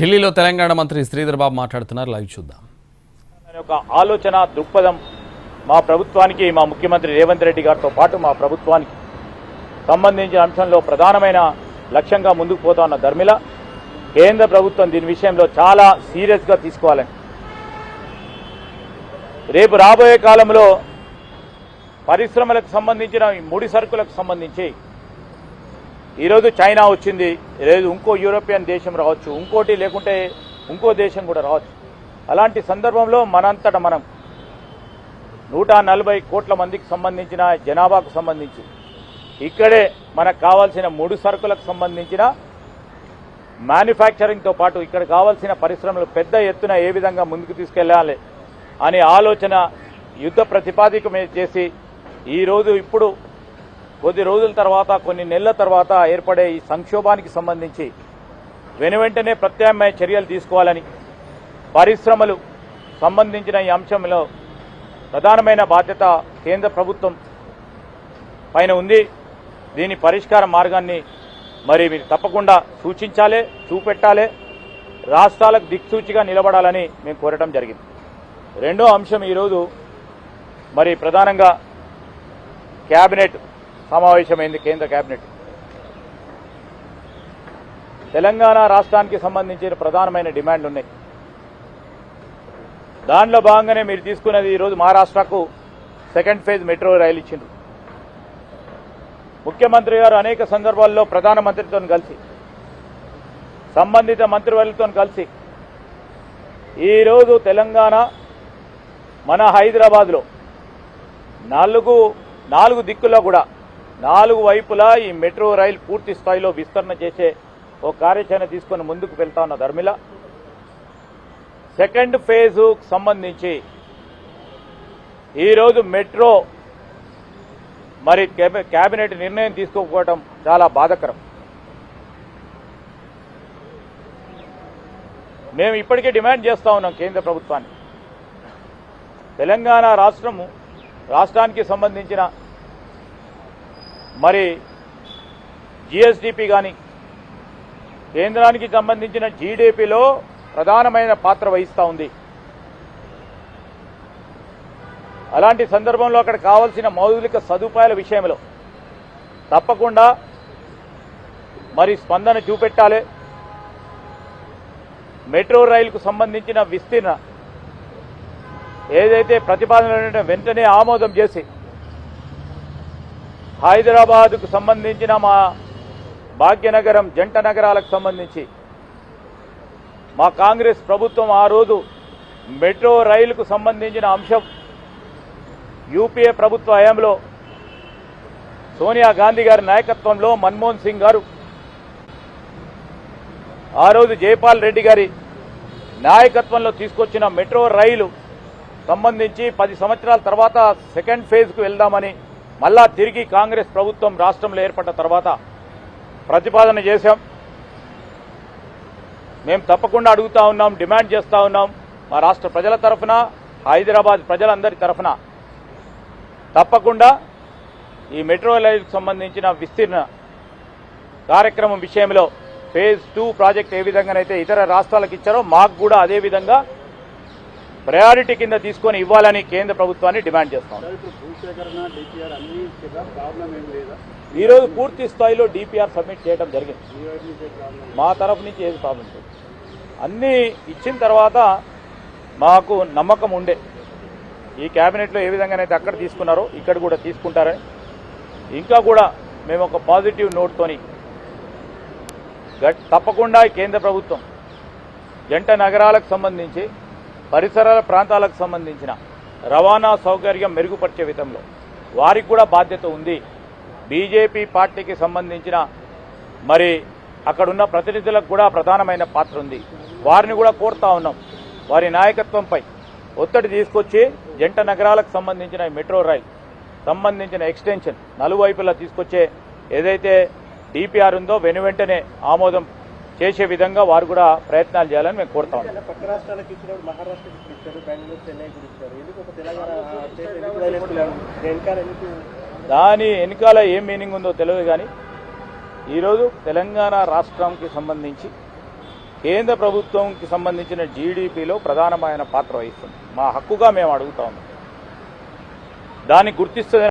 ఢిల్లీలో తెలంగాణ మంత్రి శ్రీధర్ బాబు మాట్లాడుతున్నారు. లైవ్ చూద్దాం. ఒక ఆలోచన దృక్పథం మా ప్రభుత్వానికి మా ముఖ్యమంత్రి రేవంత్ రెడ్డి గారితో పాటు మా ప్రభుత్వానికి సంబంధించిన అంశంలో ప్రధానమైన లక్ష్యంగా ముందుకు పోతా ఉన్న ధర్మిల కేంద్ర ప్రభుత్వం దీని విషయంలో చాలా సీరియస్గా తీసుకోవాలని. రేపు రాబోయే కాలంలో పరిశ్రమలకు సంబంధించిన ముడి సరుకులకు సంబంధించి ఈరోజు చైనా వచ్చింది. లేదు ఇంకో యూరోపియన్ దేశం రావచ్చు. ఇంకోటి లేకుంటే ఇంకో దేశం కూడా రావచ్చు. అలాంటి సందర్భంలో మనంతట మనం నూట నలభై కోట్ల మందికి సంబంధించిన జనాభాకు సంబంధించి ఇక్కడే మనకు కావాల్సిన ముడి సరుకులకు సంబంధించిన మ్యానుఫ్యాక్చరింగ్తో పాటు ఇక్కడ కావాల్సిన పరిశ్రమలు పెద్ద ఎత్తున ఏ విధంగా ముందుకు తీసుకెళ్ళాలి అనే ఆలోచన యుద్ధ ప్రతిపాదిక చేసి ఈరోజు ఇప్పుడు కొద్ది రోజుల తర్వాత కొన్ని నెలల తర్వాత ఏర్పడే ఈ సంక్షోభానికి సంబంధించి వెనువెంటనే ప్రత్యామ్నాయ చర్యలు తీసుకోవాలని పరిశ్రమలు సంబంధించిన ఈ అంశంలో ప్రధానమైన బాధ్యత కేంద్ర ప్రభుత్వం పైన ఉంది. దీని పరిష్కార మార్గాన్ని మరి మీరు తప్పకుండా సూచించాలి చూపెట్టాలి రాష్ట్రాలకు దిక్సూచిగా నిలబడాలని మేము కోరటం జరిగింది. రెండో అంశం ఈరోజు మరి ప్రధానంగా కేబినెట్ సమావేశమైంది కేంద్ర కేబినెట్ తెలంగాణ రాష్ట్రానికి సంబంధించిన ప్రధానమైన డిమాండ్లు ఉన్నాయి దానిలో భాగంగానే మీరు తీసుకున్నది ఈరోజు మహారాష్ట్రకు సెకండ్ ఫేజ్ మెట్రో రైలు ఇచ్చిండ్రు. ముఖ్యమంత్రి గారు అనేక సందర్భాల్లో ప్రధానమంత్రితో కలిసి సంబంధిత మంత్రివర్యులతో కలిసి ఈరోజు తెలంగాణ మన హైదరాబాద్లో నాలుగు నాలుగు దిక్కుల్లో కూడా నాలుగు వైపులా ఈ మెట్రో రైలు పూర్తి స్థాయిలో విస్తరణ చేసే ఓ కార్యాచరణ తీసుకొని ముందుకు వెళ్తా ఉన్న ధర్మిల. సెకండ్ ఫేజ్ సంబంధించి ఈరోజు మెట్రో మరి కేబినెట్ నిర్ణయం తీసుకోకపోవడం చాలా బాధకరం. మేము ఇప్పటికే డిమాండ్ చేస్తా ఉన్నాం కేంద్ర ప్రభుత్వాన్ని. తెలంగాణ రాష్ట్రము రాష్ట్రానికి సంబంధించిన మరి జిఎస్డిపి కానీ కేంద్రానికి సంబంధించిన జీడిపిలో ప్రధానమైన పాత్ర వహిస్తూ ఉంది. అలాంటి సందర్భంలో అక్కడ కావాల్సిన మౌలిక సదుపాయాల విషయంలో తప్పకుండా మరి స్పందన చూపెట్టాలి. మెట్రో రైలుకు సంబంధించిన విస్తీర్ణ ఏదైతే ప్రతిపాదనలు వెంటనే ఆమోదం చేసి హైదరాబాద్కు సంబంధించిన మా భాగ్యనగరం జంట నగరాలకు సంబంధించి. మా కాంగ్రెస్ ప్రభుత్వం ఆ రోజు మెట్రో రైలుకు సంబంధించిన అంశం యూపీఏ ప్రభుత్వ హయాంలో సోనియా గాంధీ గారి నాయకత్వంలో మన్మోహన్ సింగ్ గారు ఆ రోజు జైపాల్ రెడ్డి గారి నాయకత్వంలో తీసుకొచ్చిన మెట్రో రైలు సంబంధించి పది సంవత్సరాల తర్వాత సెకండ్ ఫేజ్కు వెళ్దామని మళ్ళా తిరిగి కాంగ్రెస్ ప్రభుత్వం రాష్ట్రంలో ఏర్పడ్డ తర్వాత ప్రతిపాదన చేశాం. మేము తప్పకుండా అడుగుతా ఉన్నాం డిమాండ్ చేస్తూ ఉన్నాం మా రాష్ట్ర ప్రజల తరఫున హైదరాబాద్ ప్రజలందరి తరఫున. తప్పకుండా ఈ మెట్రో రైలుకు సంబంధించిన విస్తీర్ణ కార్యక్రమం విషయంలో ఫేజ్ టూ ప్రాజెక్ట్ ఏ విధంగానైతే ఇతర రాష్ట్రాలకు ఇచ్చారో మాకు కూడా అదే విధంగా ప్రయారిటీ కింద తీసుకొని ఇవ్వాలని కేంద్ర ప్రభుత్వాన్ని డిమాండ్ చేస్తాం. సార్ ఇప్పుడు భూసేకరణ డిపిఆర్ అన్ని కదా ప్రాబ్లం ఏం లేదా? ఈ రోజు పూర్తి స్థాయిలో డిపిఆర్ సబ్మిట్ చేయడం జరిగింది. మీ తరఫు నుంచి ఏది ప్రాబ్లం లేదు. అన్నీ ఇచ్చిన తర్వాత మాకు నమ్మకం ఉండే. ఈ క్యాబినెట్లో ఏ విధంగానైతే అక్కడ తీసుకున్నారో ఇక్కడ కూడా తీసుకుంటారని. ఇంకా కూడా మేము ఒక పాజిటివ్ నోట్తోని తప్పకుండా కేంద్ర ప్రభుత్వం జంట నగరాలకు సంబంధించి పరిసరాల ప్రాంతాలకు సంబంధించిన రవాణా సౌకర్యం మెరుగుపరిచే విధంలో వారికి కూడా బాధ్యత ఉంది. బీజేపీ పార్టీకి సంబంధించిన మరి అక్కడున్న ప్రతినిధులకు కూడా ప్రధానమైన పాత్ర ఉంది. వారిని కూడా కోరుతా ఉన్నాం. వారి నాయకత్వంపై ఒత్తిడి తీసుకొచ్చి జంట నగరాలకు సంబంధించిన మెట్రో రైల్ సంబంధించిన ఎక్స్టెన్షన్ నలువైపులా తీసుకొచ్చే ఏదైతే డిపిఆర్ ఉందో వెను వెంటనే ఆమోదం చేసే విధంగా వారు కూడా ప్రయత్నాలు చేయాలని మేము కోరుతా దాని వెనుకాల ఏం మీనింగ్ ఉందో తెలియదు కానీ ఈరోజు తెలంగాణ రాష్ట్రానికి సంబంధించి కేంద్ర ప్రభుత్వంకి సంబంధించిన జీడిపిలో ప్రధానమైన పాత్ర వహిస్తుంది. మా హక్కుగా మేము అడుగుతా ఉన్నాం. దాన్ని గుర్తిస్తుంది